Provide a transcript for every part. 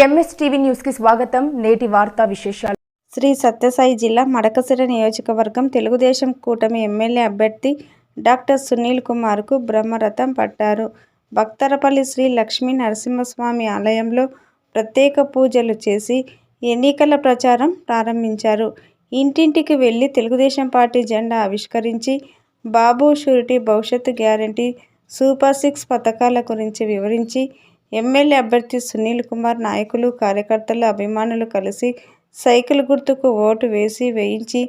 MS TV న్యూస్కి స్వాగతం. నేటి వార్తా విశేషాలు. శ్రీ సత్యసాయి జిల్లా మడకసిర నియోజకవర్గం తెలుగుదేశం కూటమి ఎమ్మెల్యే అభ్యర్థి డాక్టర్ సునీల్ కుమార్కు బ్రహ్మరథం పట్టారు. భక్తరపల్లి శ్రీ లక్ష్మీ నరసింహస్వామి ఆలయంలో ప్రత్యేక పూజలు చేసి ఎన్నికల ప్రచారం ప్రారంభించారు. ఇంటింటికి వెళ్ళి తెలుగుదేశం పార్టీ జెండా ఆవిష్కరించి బాబు షూరిటీ భవిష్యత్తు గ్యారంటీ సూపర్ సిక్స్ పథకాల గురించి వివరించి ఎమ్మెల్యే అభ్యర్థి సునీల్ కుమార్ నాయకులు కార్యకర్తలు అభిమానులు కలిసి సైకిల్ గుర్తుకు ఓటు వేసి వేయించి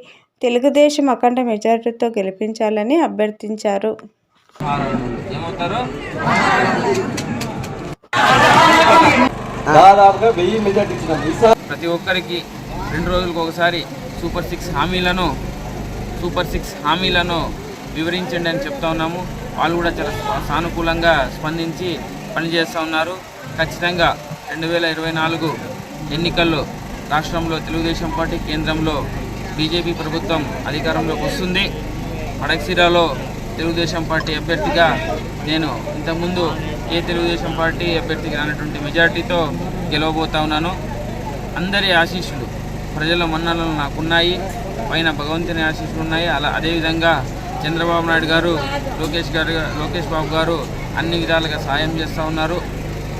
తెలుగుదేశం అఖండ మెజారిటీతో గెలిపించాలని అభ్యర్థించారు. దాదాపుగా వెయ్యి మెజార్టీ ప్రతి ఒక్కరికి రెండు రోజులకు ఒకసారి సూపర్ సిక్స్ హామీలను సూపర్ సిక్స్ హామీలను వివరించండి అని చెప్తా ఉన్నాము. వాళ్ళు కూడా చాలా సానుకూలంగా స్పందించి పనిచేస్తూ ఉన్నారు. ఖచ్చితంగా రెండు వేల ఇరవై నాలుగు ఎన్నికల్లో రాష్ట్రంలో తెలుగుదేశం పార్టీ కేంద్రంలో బీజేపీ ప్రభుత్వం అధికారంలోకి వస్తుంది. మడక్సిరాలో తెలుగుదేశం పార్టీ అభ్యర్థిగా నేను ఇంతకుముందు ఏ తెలుగుదేశం పార్టీ అభ్యర్థికి రానటువంటి మెజార్టీతో గెలవబోతా ఉన్నాను. అందరి ఆశీస్సులు ప్రజల మన్ననలు నాకున్నాయి. పైన భగవంతుని ఆశీస్సులు ఉన్నాయి అలా అదేవిధంగా చంద్రబాబు నాయుడు గారు లోకేష్ గారు లోకేష్ బాబు గారు అన్ని విధాలుగా సాయం చేస్తూ ఉన్నారు.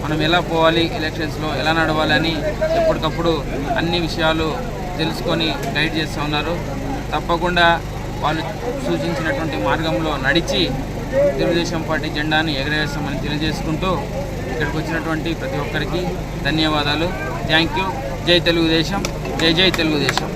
మనం ఎలా పోవాలి ఎలక్షన్స్లో ఎలా నడవాలి అని ఎప్పటికప్పుడు అన్ని విషయాలు తెలుసుకొని గైడ్ చేస్తూ ఉన్నారు. తప్పకుండా వాళ్ళు సూచించినటువంటి మార్గంలో నడిచి తెలుగుదేశం పార్టీ జెండాను ఎగరవేస్తామని తెలియజేసుకుంటూ ఇక్కడికి వచ్చినటువంటి ప్రతి ఒక్కరికి ధన్యవాదాలు. థ్యాంక్ యూ జై తెలుగుదేశం. జై జై తెలుగుదేశం.